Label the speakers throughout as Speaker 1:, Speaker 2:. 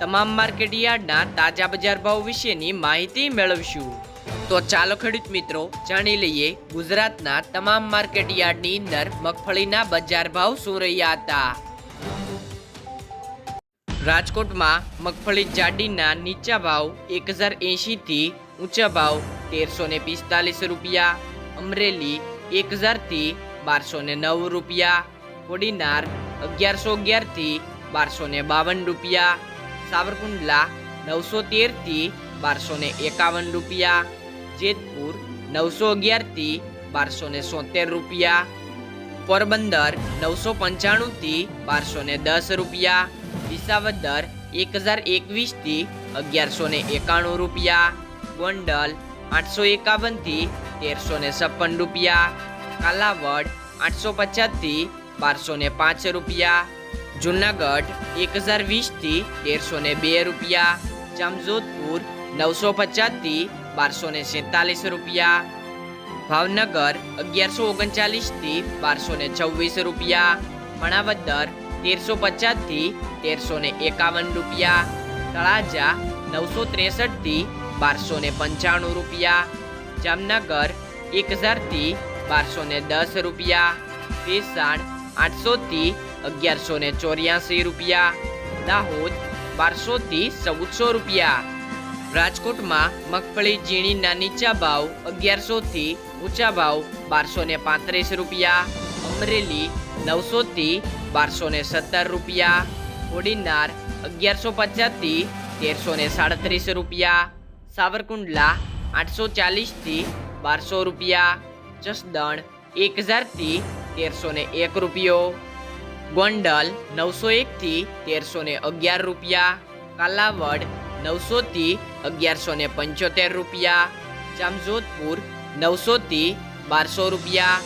Speaker 1: તમામ માર્કેટ યાર્ડના તાજા બજાર ભાવ વિશેની માહિતી મેળવશું. તો ચાલો ખેડૂત મિત્રો, જાણી લઈએ ગુજરાતના તમામ માર્કેટ યાર્ડની અંદર મગફળીના બજાર ભાવ શું રહ્યા હતા. રાજકોટમાં મગફળી જાડીના નીચા ભાવ એક હજાર એંશીથી ઊંચા ભાવ તેરસો ને પિસ્તાલીસ રૂપિયા, અમરેલી એક હજારથી બારસો ને નવ રૂપિયા કોડીનાર અગિયારસો અગિયારથી બારસો ને બાવન રૂપિયા સાવરકુંડલા નવસો તેરથી બારસો ને એકાવન રૂપિયા, જેતપુર નવસો અગિયારથી બારસો ને સોતેર રૂપિયા, પોરબંદર નવસો પંચાણુંથી બારસો ને દસ રૂપિયા, વિસાવદર એક હજાર એકવીસથી અગિયારસો ને એકાણું રૂપિયા, ગોંડલ આઠસો એકાવનથી તેરસો ને છપ્પન રૂપિયા, કાલાવડ આઠસો પચાસથી બારસો ને પાંચ રૂપિયા જુનાગઢ એક હજાર વીસથી તેરસો ને બે રૂપિયા. જામજોધપુર, નવસો પચાસથી બારસો ને સેતાલીસ રૂપિયા. ભાવનગર, અગિયારસો ઓગણચાલીસથી બારસો ને છવ્વીસ રૂપિયા. મણાવદર, તેરસો પચાસથી તેરસો ને એકાવન રૂપિયા. તળાજા, નવસો ત્રેસઠથી બારસો ને પંચાણું રૂપિયા. જામનગર એક હજારથી બારસો ને દસ રૂપિયા. ભેસાણ, આઠસોથી અગિયારસો ને ચોર્યાસી રૂપિયા, દાહોદ બારસોથી ચૌદસો રૂપિયા. રાજકોટમાં મગફળી ઝીણીના નીચા ભાવ અગિયારસોથી ઊંચા ભાવ બારસો ને પાંત્રીસ રૂપિયા. અમરેલી નવસોથી બારસો ને સત્તર રૂપિયા. કોડીનાર અગિયારસો પચાસથી તેરસો ને સાડત્રીસ રૂપિયા. સાવરકુંડલા આઠસો ચાલીસથી બારસો રૂપિયા. જસદણ એક હજારથી તેરસો ને એક રૂપિયો. ગોંડલ નવસો એકથી તેરસો ને અગિયાર રૂપિયા, કાલાવડ નવસોથી અગિયારસો ને પંચોતેર રૂપિયા, જામજોધપુર નવસોથી બારસો રૂપિયા,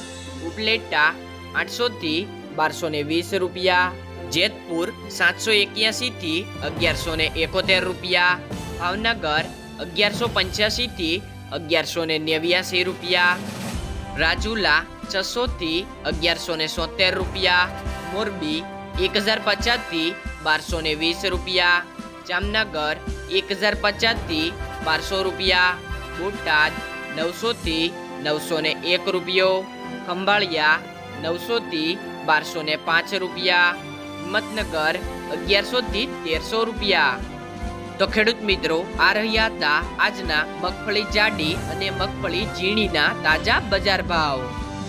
Speaker 1: ઉપલેટા આઠસોથી બારસો ને વીસ રૂપિયા, જેતપુર સાતસો એક્યાસીથી અગિયારસો ને એકોતેર રૂપિયા, ભાવનગર અગિયારસો પંચ્યાસીથી અગિયારસો ને નેવ્યાસી રૂપિયા, રાજુલા છસોથી અગિયારસો ને સોતેર રૂપિયા મોરબી એક હજાર પચાસથી બારસો ને વીસ રૂપિયા. જામનગર એક હજાર પચાસથી બારસો રૂપિયા. બોટાદ નવસોથી નવસો ને એક રૂપિયો. ખંભાળિયા નવસોથી બારસો ને પાંચ રૂપિયા. હિંમતનગર અગિયારસોથી તેરસો રૂપિયા. તો ખેડૂત મિત્રો, આ રહ્યા હતા આજના મગફળી જાડી અને મગફળી ઝીણીના તાજા બજાર ભાવ.